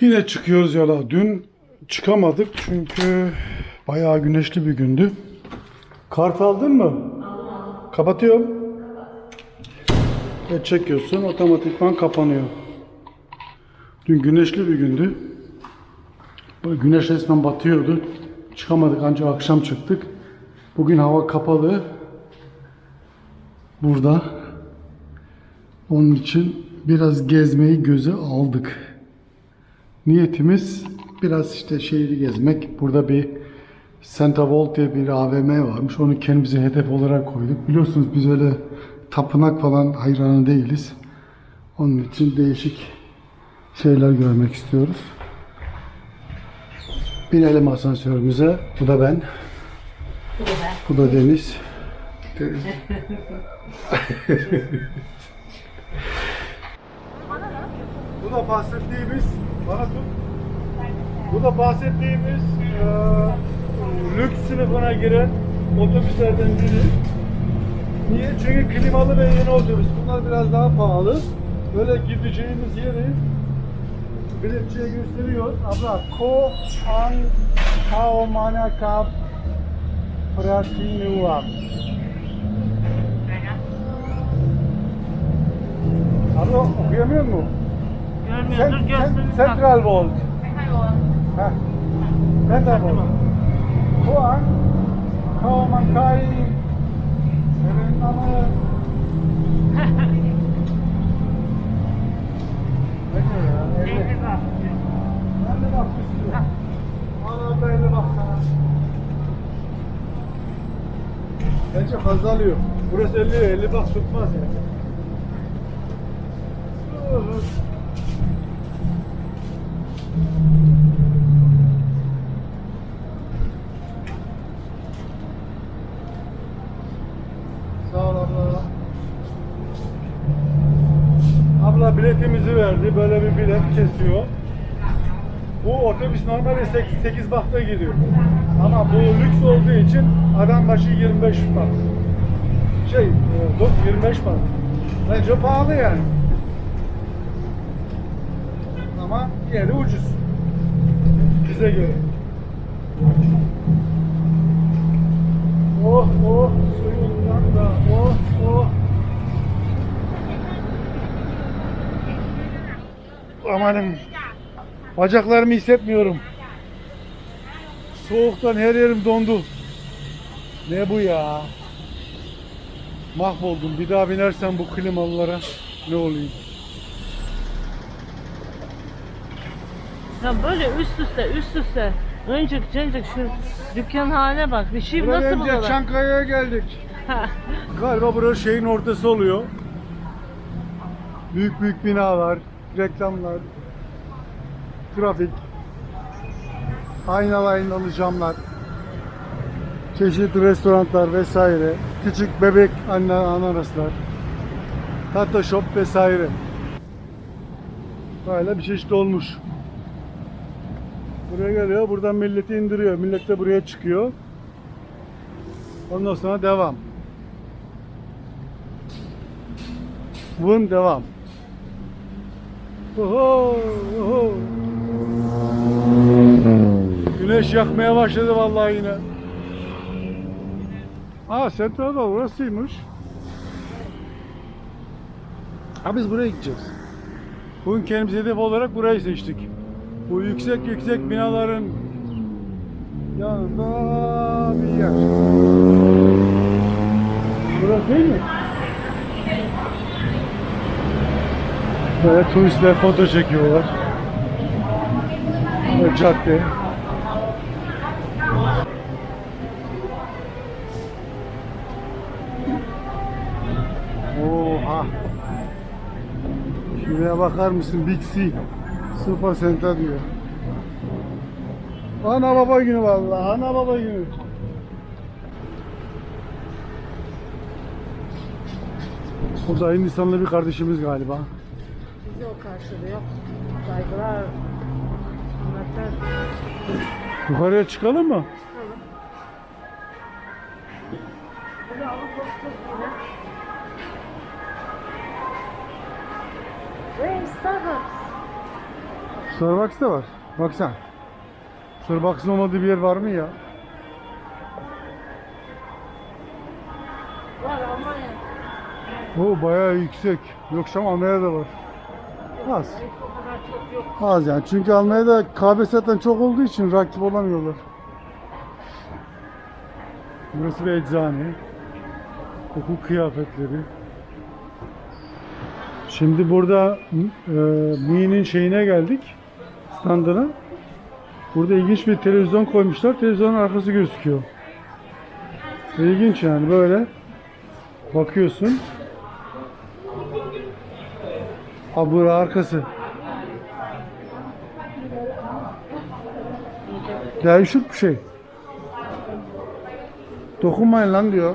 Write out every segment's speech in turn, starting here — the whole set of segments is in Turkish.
Yine çıkıyoruz yola. Dün çıkamadık çünkü bayağı güneşli bir gündü. Kart aldın mı? Kapatıyorum. Ve çekiyorsun otomatikman kapanıyor. Dün güneşli bir gündü. Böyle Güneş resmen batıyordu. Çıkamadık ancak akşam çıktık. Bugün hava kapalı. Burada. Onun için biraz gezmeyi göze aldık. Niyetimiz biraz işte şehri gezmek. Burada bir Centavolt diye bir AVM varmış. Onu kendimize hedef olarak koyduk. Biliyorsunuz biz öyle tapınak falan hayranı değiliz. Onun için değişik şeyler görmek istiyoruz. Binelim asansörümüze. Bu da ben. Bu da Deniz. Deniz. Bu da bahsettiğimiz bana. Bu da bahsettiğimiz eee, lüks sınıfına giren otobüslerden biri. Niye? Çünkü klimalı ve yeni otobüs. Bunlar biraz daha pahalı. Böyle gideceğimiz yeri biletçiye gösteriyor. Abla, ko an kao manaka pratinua. Abla okuyamıyor mu? Görmüyordur, Sen, görsün. sen, Central Vault. Heh. Central Vault. Kuan, Kaumankai, evet ama ne diyor ya? Bak üstü. Bana da elli baksana. Bence fazla alıyor. Burası 50, 50 bak tutmaz yani. Sağ ol abla. Abla verdi. Böyle bir bilet kesiyor. Bu otobüs normalde 8, 8 bahta gidiyor. Ama bu lüks olduğu için adam başı 25 baht. Şey, e, dok- 25 baht. Bence pahalı yani. Ama de ucuz. Bize göre. Oh oh suyundan da oh oh. Amanım. Bacaklarımı hissetmiyorum. Soğuktan her yerim dondu. Ne bu ya? Mahvoldum. Bir daha binersem bu klimalılara ne olayım? Ya böyle üst üste üst üste. Öncük cıncık şu dükkan haline bak. Bir şey Buraya nasıl bulurlar? Çankaya'ya geldik. Galiba burası şeyin ortası oluyor. Büyük büyük binalar, reklamlar, trafik, aynalı aynalı camlar, çeşitli restoranlar vesaire, küçük bebek anne ananaslar, hatta shop vesaire. Böyle bir çeşit olmuş. Buraya geliyor, buradan milleti indiriyor. Millet de buraya çıkıyor. Ondan sonra devam. Vın devam. Oho, oho. Güneş yakmaya başladı vallahi yine. Aa Central da burasıymış. Ha biz buraya gideceğiz. Bugün kendimiz hedef olarak burayı seçtik. Bu yüksek yüksek binaların yanında bir yer. Burası değil mi? Böyle turistler foto çekiyorlar. Böyle cadde. Oha. Şuraya bakar mısın Big C. Super Center diyor. Ana baba günü vallahi. Ana baba günü. Burada Hindistanlı bir kardeşimiz galiba. Bizi o karşılıyor. Saygılar. Hürmetler. Yukarıya çıkalım mı? Bunu alıp bakacağız yine. Ve Starbucks. Starbucks da var. Baksana. Starbucks'ın olmadığı bir yer var mı ya? Var Almanya. O bayağı yüksek. Yok ama Almanya'da var. Az. Az yani. Çünkü Almanya'da kahve zaten çok olduğu için rakip olamıyorlar. Burası bir eczane. Okul kıyafetleri. Şimdi burada e, Mi'nin şeyine geldik. Standına. Burada ilginç bir televizyon koymuşlar. Televizyonun arkası gözüküyor. İlginç yani böyle. Bakıyorsun. Abura arkası. Değişik bir şey. Dokunmayın lan diyor.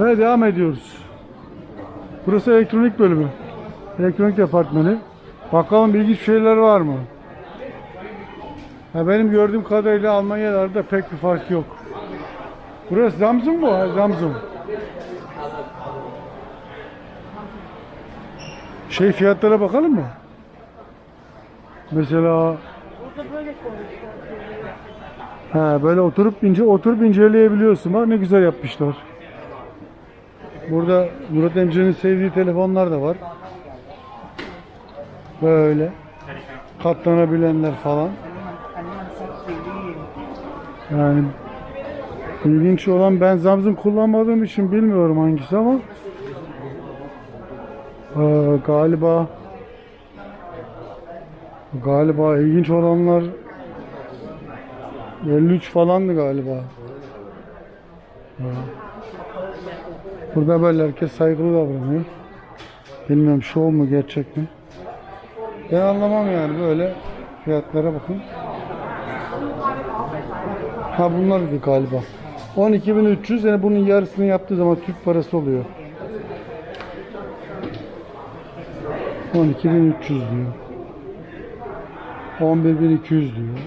Ve devam ediyoruz. Burası elektronik bölümü. Elektronik departmanı. Bakalım ilginç şeyler var mı? Ya benim gördüğüm kadarıyla Almanya'da pek bir fark yok. Burası Samsung mu? Ha, Samsung. Şey fiyatlara bakalım mı? Mesela Burada böyle oturup ince oturup inceleyebiliyorsun. Bak ne güzel yapmışlar. Burada Murat Emre'nin sevdiği telefonlar da var. Böyle katlanabilenler falan. Yani ilginç olan ben Samsung kullanmadığım için bilmiyorum hangisi ama ee, galiba galiba ilginç olanlar 53 falandı galiba. Burada böyle herkes saygılı davranıyor. Bilmiyorum şov mu gerçek mi? Ben anlamam yani böyle fiyatlara bakın. Ha bunlardı galiba. 12.300 yani bunun yarısını yaptığı zaman Türk parası oluyor. 12.300 diyor. 11.200 diyor.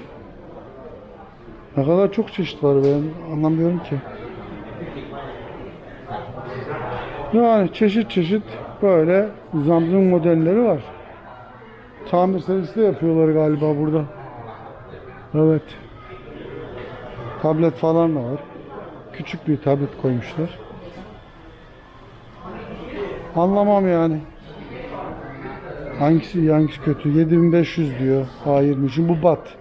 Ne kadar çok çeşit var ben anlamıyorum ki. Yani çeşit çeşit böyle Samsung modelleri var. Tamir servisi de yapıyorlar galiba burada. Evet. Tablet falan da var. Küçük bir tablet koymuşlar. Anlamam yani. Hangisi hangisi kötü? 7500 diyor A20 için. Bu bat.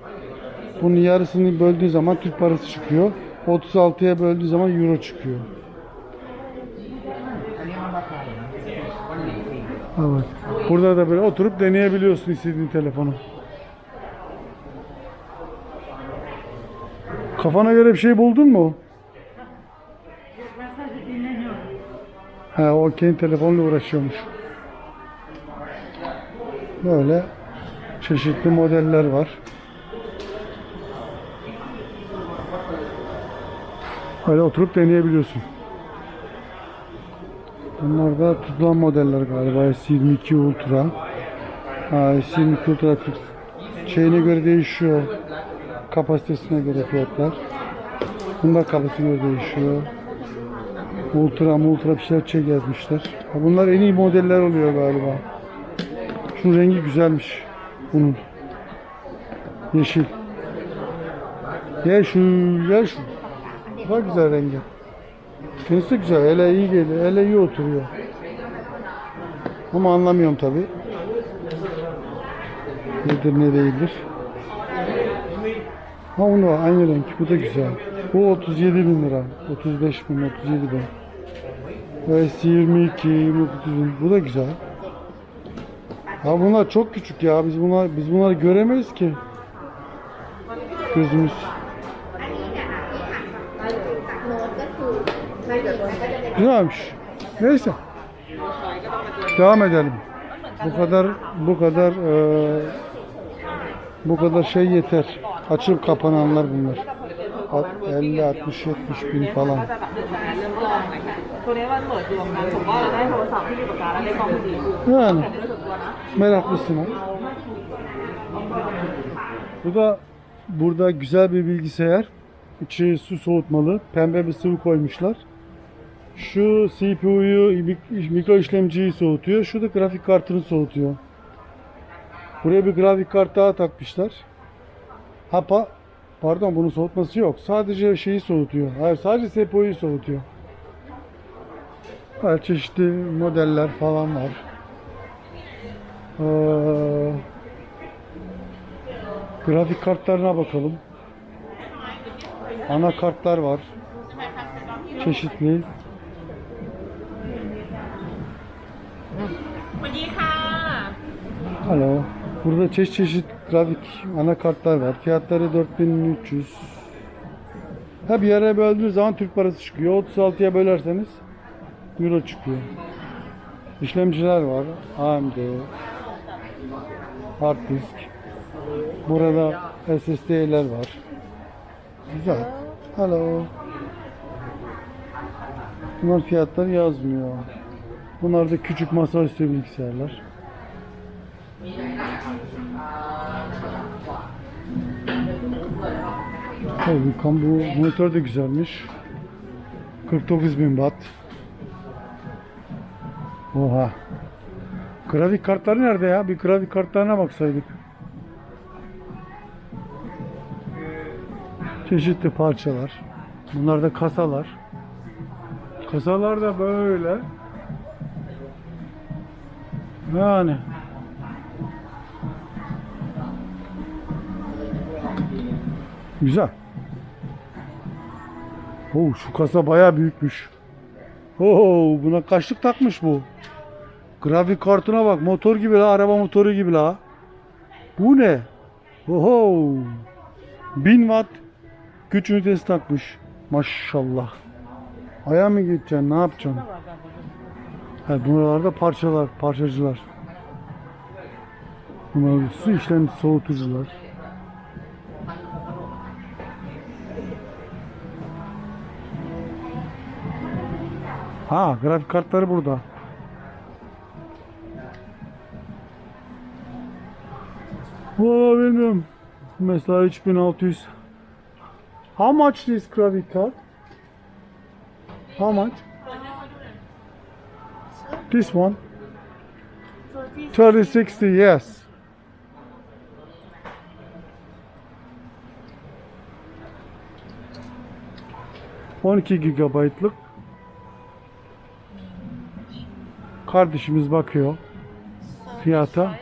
Bunun yarısını böldüğü zaman Türk parası çıkıyor. 36'ya böldüğü zaman euro çıkıyor. Evet. Burada da böyle oturup deneyebiliyorsun istediğin telefonu. Kafana göre bir şey buldun mu? Ben sadece dinleniyorum. He, o kendi telefonla uğraşıyormuş. Böyle çeşitli modeller var. Böyle oturup deneyebiliyorsun. Bunlar da tutulan modeller galiba S22 Ultra. Ha, S22 Ultra 40 şeyine göre değişiyor. Kapasitesine göre fiyatlar. Bunlar kapasitesine göre değişiyor. Ultra ultra bir şeyler çek yazmışlar. Bunlar en iyi modeller oluyor galiba. Şunun rengi güzelmiş. Bunun. Yeşil. Gel şu, gel şu. Bak güzel rengi. Kendisi güzel. Ele iyi geliyor. Ele iyi oturuyor. Ama anlamıyorum tabi. Nedir ne değildir. Ha onu. Aynı renk. Bu da güzel. Bu 37 bin lira. 35 bin, 37 bin. Ve 22, 29 bin. Bu da güzel. Ya bunlar çok küçük ya. Biz bunlar biz bunları göremeyiz ki. Gözümüz. Güzelmiş. Neyse. Devam edelim. Bu kadar bu kadar eee, bu kadar şey yeter. Açıp kapananlar bunlar. 50 60 70 bin falan. Yani meraklısın ha. Bu da burada güzel bir bilgisayar. İçi su soğutmalı. Pembe bir sıvı koymuşlar. Şu CPU'yu, mikro işlemciyi soğutuyor. Şu da grafik kartını soğutuyor. Buraya bir grafik kart daha takmışlar. Hapa Pardon bunun soğutması yok. Sadece şeyi soğutuyor. Hayır sadece sepoyu soğutuyor. Her çeşitli modeller falan var. Ee, grafik kartlarına bakalım. Ana kartlar var. Çeşitli. Hello. Burada çeşit çeşit grafik anakartlar var. Fiyatları 4300. Ha bir yere böldüğünüz zaman Türk parası çıkıyor. 36'ya bölerseniz Euro çıkıyor. İşlemciler var. AMD. Hard disk. Burada SSD'ler var. Güzel. Hello. Bunlar fiyatları yazmıyor. Bunlar da küçük masaüstü bilgisayarlar. Tabii kan bu monitör de güzelmiş. 49.000 watt. Oha. Grafik kartları nerede ya? Bir grafik kartlarına baksaydık. Çeşitli parçalar. Bunlar da kasalar. Kasalar da böyle. Yani. Güzel. Oo, şu kasa bayağı büyükmüş. Oo, buna kaçlık takmış bu. Grafik kartına bak. Motor gibi la. Araba motoru gibi la. Bu ne? Oho. 1000 watt güç ünitesi takmış. Maşallah. Aya mı gideceksin? Ne yapacaksın? Ha, buralarda parçalar, parçacılar. Bunlar su işlem soğutucular. Ha, grafik kartları burada. Valla bilmiyorum. Mesela 3600. How much this graphic card? How much? This one? 3060, yes. On iki gigabaytlık. Kardeşimiz bakıyor fiyata.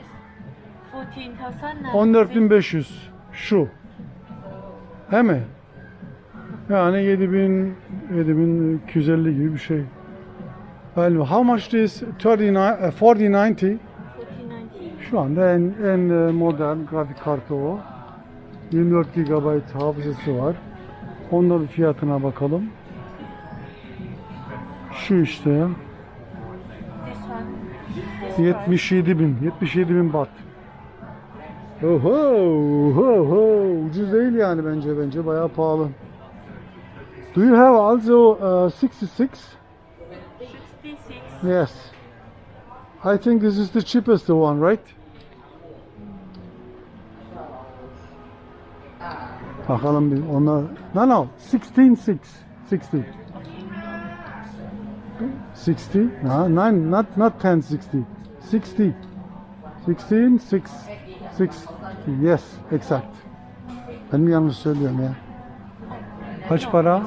14.500 şu. He mi? Yani 7000 7250 gibi bir şey. Well, how much is 39 eh, 4090? Şu anda en en e, modern grafik kartı o. 24 GB hafızası var. Onda bir fiyatına bakalım. Şu işte. 77 bin. 77 bin bat. Oho, oho. Ucuz değil yani bence bence bayağı pahalı. Do you have also uh, 66? 66 Yes. I think this is the cheapest one, right? Bakalım bir onlar. No no, 16 6 60. 60? No, nine, not not 10 60. 60. 16 6 6. Yes, exact. Ben mi yanlış söylüyorum ya? Kaç para?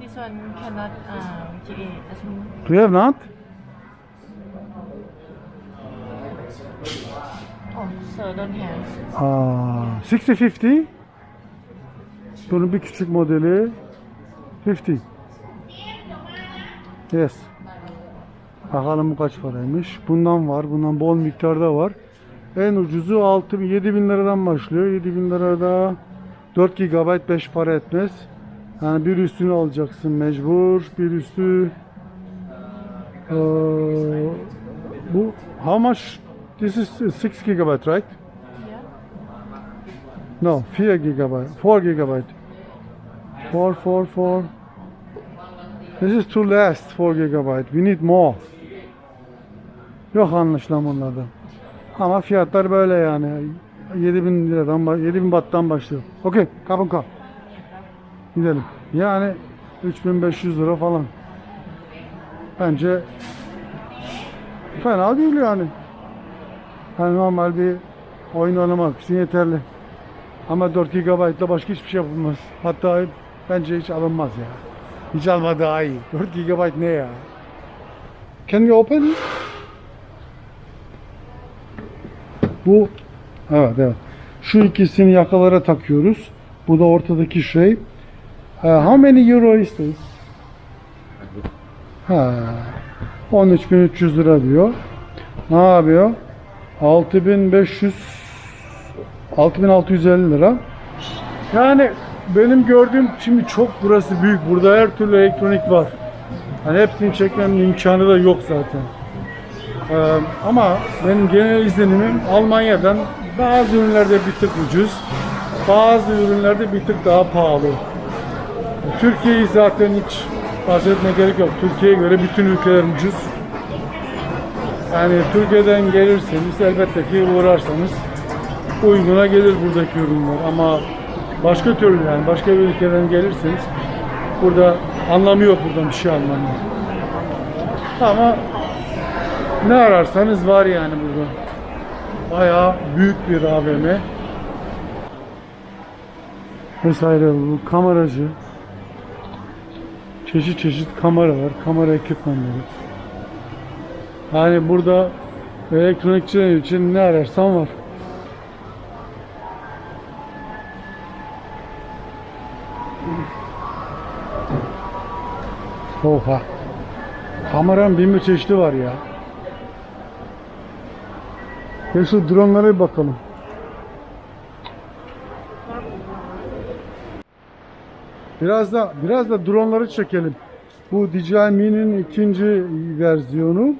This one cannot uh, Do you have not? Oh so don't have Aa, 6050. Bunun bir küçük modeli 50. Yes. Bakalım bu kaç paraymış. Bundan var. Bundan bol miktarda var. En ucuzu 6 bin, 7 bin liradan başlıyor. 7 bin lirada 4 GB 5 para etmez. Yani bir üstünü alacaksın mecbur. Bir üstü eee, bu how much? This is 6 GB right? No, 4 gigabyte. 4 gigabyte. 4, 4, 4. This is too less, 4 gigabyte. We need more. Yok anlaşılan bunlarda. Ama fiyatlar böyle yani. 7000 liradan, ba- 7000 battan başlıyor. Okey, kapın kap. Gidelim. Yani 3500 lira falan. bence fena değil yani. Yani normal bir oyun oynamak için yeterli. Ama 4 GB ile başka hiçbir şey yapılmaz. Hatta bence hiç alınmaz ya. Hiç alma daha iyi. 4 GB ne ya? Can you open it? Bu evet evet. Şu ikisini yakalara takıyoruz. Bu da ortadaki şey. Uh, how many euro is this? Ha. 13.300 lira diyor. Ne yapıyor? 6500 6650 lira. Yani benim gördüğüm şimdi çok burası büyük. Burada her türlü elektronik var. Hani hepsini çekmemin imkanı da yok zaten. Ee, ama benim genel izlenimim Almanya'dan bazı ürünlerde bir tık ucuz, bazı ürünlerde bir tık daha pahalı. Türkiye'yi zaten hiç bahsetmeye gerek yok. Türkiye'ye göre bütün ülkeler ucuz. Yani Türkiye'den gelirseniz elbette ki uğrarsanız uyguna gelir buradaki ürünler ama başka türlü yani başka bir ülkeden gelirseniz burada anlamı yok buradan bir şey almanın. Ama ne ararsanız var yani burada. Bayağı büyük bir AVM. Vesaire bu kameracı. Çeşit çeşit kamera var. Kamera ekipmanları. Yani burada elektronikçiler için ne ararsan var. Oha. Kameranın bin bir çeşidi var ya. Gel şu dronlara bir bakalım. Biraz da biraz da dronları çekelim. Bu DJI Mini'nin ikinci versiyonu.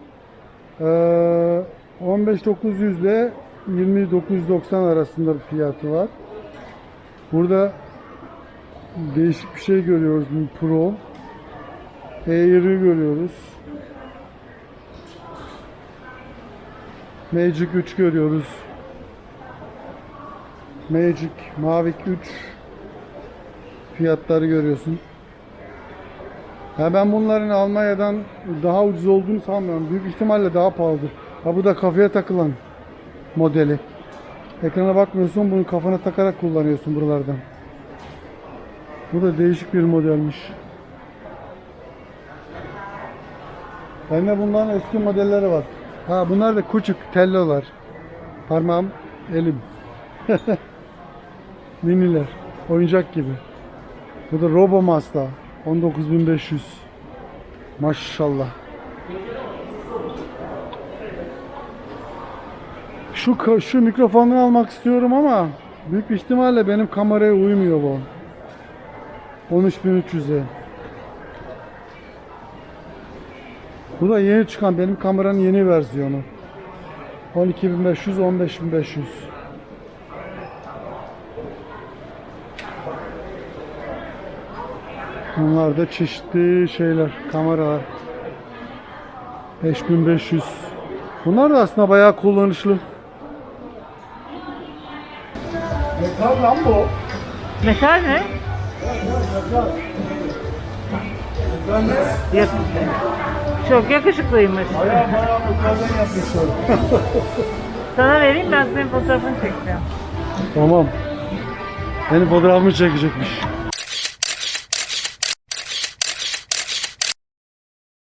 Ee, 15900 ile 20990 arasında bir fiyatı var. Burada değişik bir şey görüyoruz. Bu Pro. Air'ı görüyoruz. Magic 3 görüyoruz. Magic Mavic 3 fiyatları görüyorsun. Ya ben bunların Almanya'dan daha ucuz olduğunu sanmıyorum. Büyük ihtimalle daha pahalıdır. Ha bu da kafaya takılan modeli. Ekrana bakmıyorsun, bunu kafana takarak kullanıyorsun buralardan. Bu da değişik bir modelmiş. Bende bunların eski modelleri var. Ha bunlar da küçük tellolar. Parmağım, elim. Miniler. Oyuncak gibi. Bu da Robomasta. 19500. Maşallah. Şu şu mikrofonunu almak istiyorum ama büyük ihtimalle benim kameraya uymuyor bu. 13300'e. Bu da yeni çıkan benim kameranın yeni versiyonu. 12500 15500. Bunlar da çeşitli şeyler, kameralar. 5500. Bunlar da aslında bayağı kullanışlı. Metal lan bu. Metal ne? Yak- Çok yakışıklıymış. Yapmışlar. Sana vereyim ben senin fotoğrafını çekeceğim. tamam. Benim fotoğrafımı çekecekmiş.